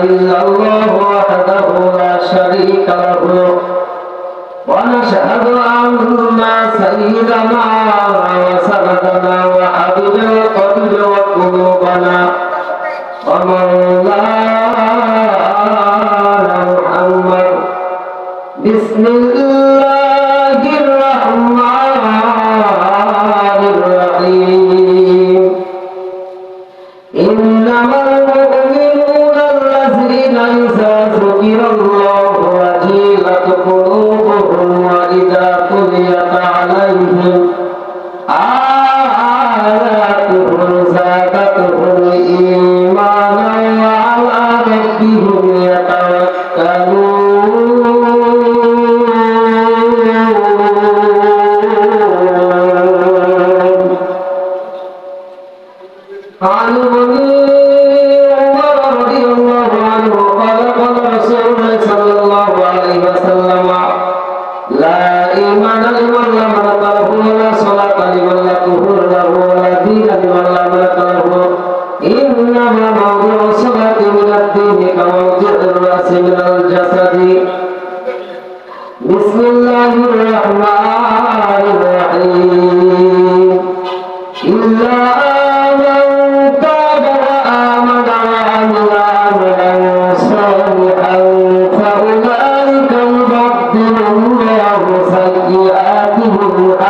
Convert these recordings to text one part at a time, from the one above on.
إلا الله وحده لا شريك له ونشهد أن سيدنا وسندنا وحبيب القلب وقلوبنا ومولانا محمد بسم الله আলু বন্ধু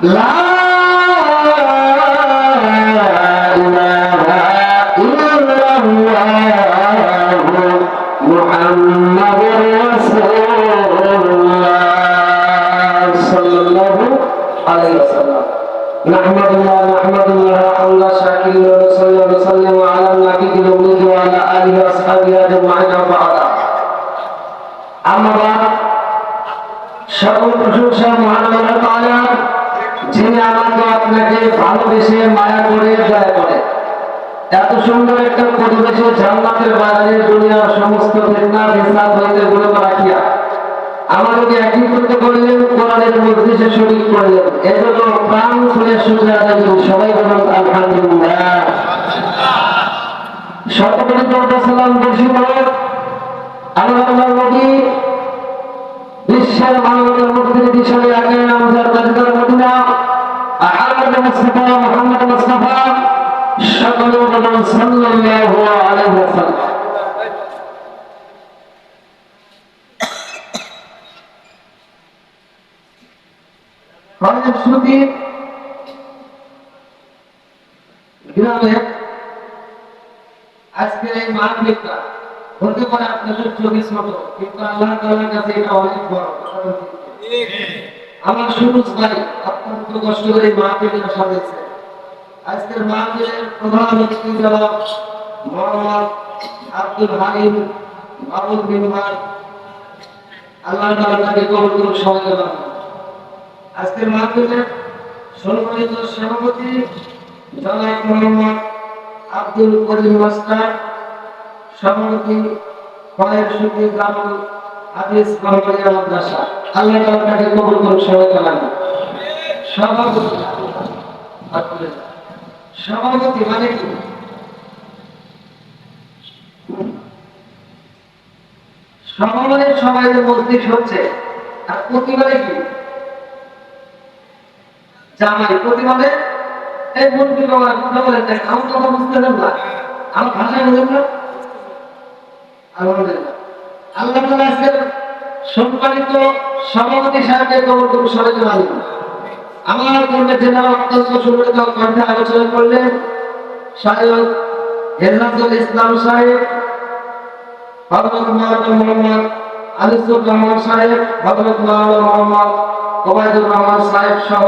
لا إله إلا الله محمد رسول الله صلى الله عليه وسلم نحمد الله نحمد الله حمد شاكر ونصلي ونسلم على النبي الأمي وعلى آله وأصحابه أجمعين وبعد أما بعد সকল প্রশংসা ভালোবেসে মায়া করে, দয়া করে। এত সুন্দর একটা পরিবেশে জান্নাতের বাজারে দুনিয়ার সমস্ত ফিতনা ফিসাদ হইতে বিরত রাখিয়া। আমাদেরকে একীভূত করলেন, কোরআনের মজলিসে শরীক করলেন। এজন্য প্রাণ খুলে শুকরিয়া আদায় সবাই বলুন আলহামদুলিল্লাহ। দরুদ সালাম বর্ষিত আল্লাহ নবী বিশ্বের মানবতার মুক্তির পিছনে আগে আমাদের তাজদার মদিনা আহমদ আজকের এই মানবিকটা হতে পারে আপনাদের চব্বিশ মতো কিন্তু আল্লাহ তাআলার কাছে এটা অনেক বড় কথা। আমার সুরজ ভাই অত্যন্ত কষ্ট করে এই মাহফিলটা সাজিয়েছে আজকের মাহফিলের প্রধান অতিথি জনাব মোহাম্মদ আব্দুল হালিম মাহমুদ মেম্বার আল্লাহ তাআলা তাকে কবুল করুন সবাইকে বানান আজকের মাহফিলের সম্মানিত সভাপতি জনাব মোহাম্মদ আব্দুল করিম মাস্টার, সভাপতি ফয়ের সুফি গ্রামুল হাদিস মাদ্রাসা। আল্লাহ তাকে কবুল সবাইকে বানান সভাপতি মানে কি? সবাই মজলিস হচ্ছে আর প্রতিবারে কি? জামাই প্রতিবারে এই মন্ত্রী বাবা কথা আমার কথা বুঝতে না। আমার ভাষায় বুঝেন না। আলহামদুলিল্লাহ। আল্লাহ তাআলা আজকের সম্মানিত সভাপতি সাহেবকে কবর করুন সবাইকে মালিক আমার পূর্বে জেনারেল অত্যন্ত সুন্দর কণ্ঠে আলোচনা করলেন সাহেব হেজাজুল ইসলাম সাহেব হজরত মাওলানা মোহাম্মদ আলিসুর রহমান সাহেব হজরত মাওলানা মোহাম্মদ ওবায়দুর রহমান সাহেব সহ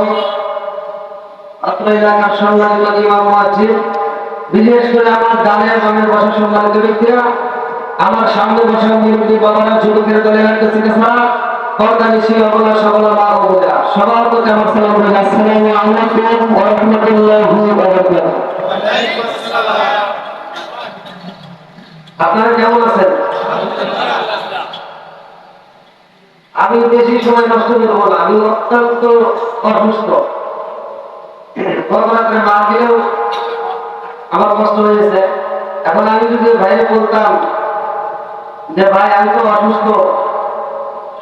অত্র এলাকার সম্মানিত ইমাম মুয়াজ্জিন বিশেষ করে আমার ডানের বামের বসা সম্মানিত ব্যক্তিরা আমার সামনে বসা মুরব্বী বাবারা যুবকের দলের একটা আছেন? আমি বেশি সময় নষ্ট করব না, আমি অত্যন্ত অসুস্থ। গতরাত্রে মা গেলেও আমার কষ্ট হয়েছে। এখন আমি যদি ভাইরে বলতাম যে ভাই আমি তো অসুস্থ।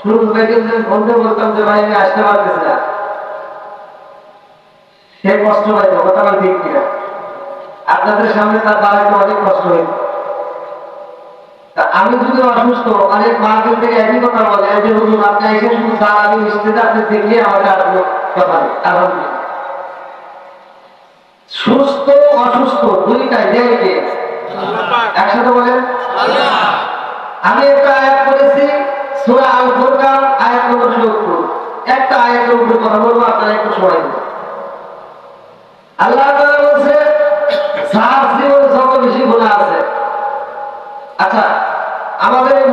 শুরু থেকে বলতে বলতাম যে ভাই আমি আসতে পারতেছি না। সে কষ্ট পাইতো কথা বল ঠিক কিনা। আপনাদের সামনে তার দাঁড়াইতে অনেক কষ্ট হয়েছে আমি যদি অসুস্থ অনেক মার্কেট থেকে একই কথা বলে যে হুজুর আপনি এসে শুধু দাঁড়াবি মিস্ত্রিতে আপনি দেখলে আমাকে আর কথা আলহামদুলিল্লাহ। সুস্থ অসুস্থ দুইটাই দেয়কে একসাথে বলেন। আমি একটা আয়াত করেছি সূরা আল ফুরকান আয়াত নম্বর 70 একটা আয়াতের উপরে কথা বলব, আপনারা একটু সময় আল্লাহ তাআলা বলছে সার জীবনে যত বেশি গুনাহ আছে। আচ্ছা আমাদের এই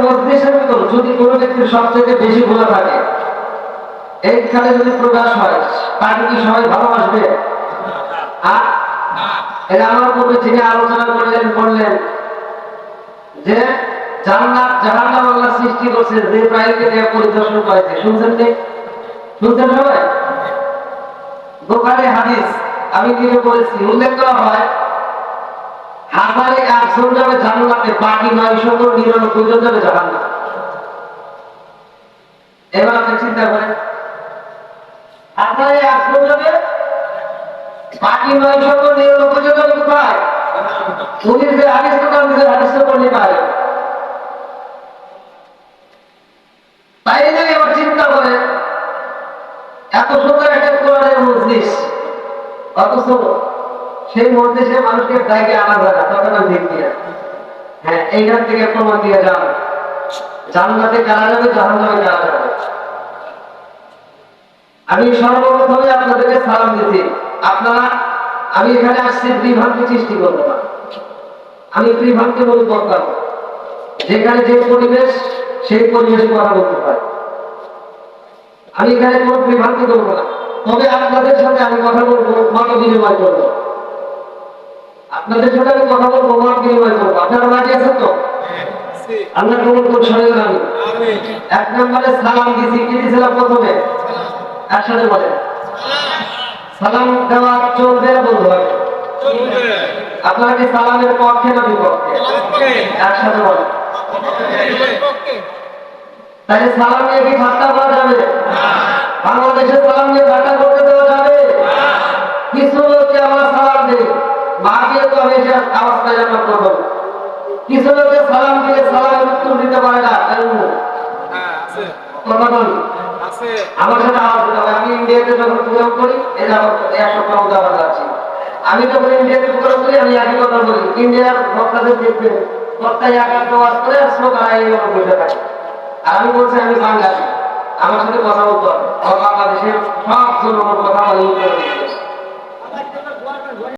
ভিতর যদি কোনো ব্যক্তির সবচেয়ে বেশি গুনাহ থাকে এইখানে যদি প্রকাশ হয়, তাকে কি সবাই ভালোবাসবে? আর এটা আমার পূর্বে যিনি আলোচনা করলেন, বললেন যে জান্নাত, জাহান্নাম আল্লাহ সৃষ্টি করছে, যে প্রাণীকে দিয়ে পরিদর্শন করেছে। শুনছেন কি? শুনছেন সবাই? দোকানে হাদিস, আমি দিকে বলেছি উল্লেখ করা হয়, হাজারে একজন যাবে জান্নাতে, বাকি নয় শত নিরানব্বই জন যাবে জাহান্নাম। এবার আপনি চিন্তা করেন, হাজারে একজন যাবে, বাকি নয় শত নিরানব্বই জন যাবে কোথায়? উনি যে হাদিস দোকান নিজের হাদিস করলে পারে তাই না এবার চিন্তা করে এত সুন্দর হ্যাঁ কারা কারা আমি সর্বপ্রথমে আপনাদেরকে সালাম দিচ্ছি। আপনারা, আমি এখানে আসছি বিভ্রান্তি সৃষ্টি করব না আমি বিভ্রান্তি বলে করতাম যেখানে যে পরিবেশ, সেই পরিবেশে কথা বলতে পারি। আমি এখানে কোনো বিভ্রান্তি করব না। তবে আপনাদের সাথে আমি কথা বলব মত বিনিময় করব। আপনাদের সাথে আমি কথা বলব মত বিনিময় করব। আপনারা রাজি আছেন তো? আল্লাহ এক নম্বরে সালাম দিছি, কি প্রথমে? একসাথে সালাম দেওয়া চলবে। আপনারা কি সালামের পক্ষে না বিপক্ষে? একসাথে বলেন। তাহলে সালাম নিয়ে কি ঠাট্টা করা যাবে? বাংলাদেশে সালাম নিয়ে ঠাট্টা করতে দেওয়া যাবে? কিছু লোককে আমার সালাম দেয় মা দিয়ে তো আমি এসে আওয়াজ আমার করব। কিছু লোকে সালাম দিয়ে সালামের উত্তর দিতে পারে না। কথা বলি আমার সাথে আওয়াজ দিতে হবে। আমি ইন্ডিয়াতে যখন প্রোগ্রাম করি এই যে আমার এক সপ্তাহ উদাহরণ যাচ্ছি আমি যখন ইন্ডিয়াতে প্রোগ্রাম করি আমি একই কথা বলি। ইন্ডিয়ার ভক্তদের দেখবে বক্তা একা আওয়াজ করে আর এই বসে থাকে। আমি বলছি আমি বাঙালি। আমার সাথে কথা বলতে হবে। বাংলাদেশের সব জনগণ কথা বলে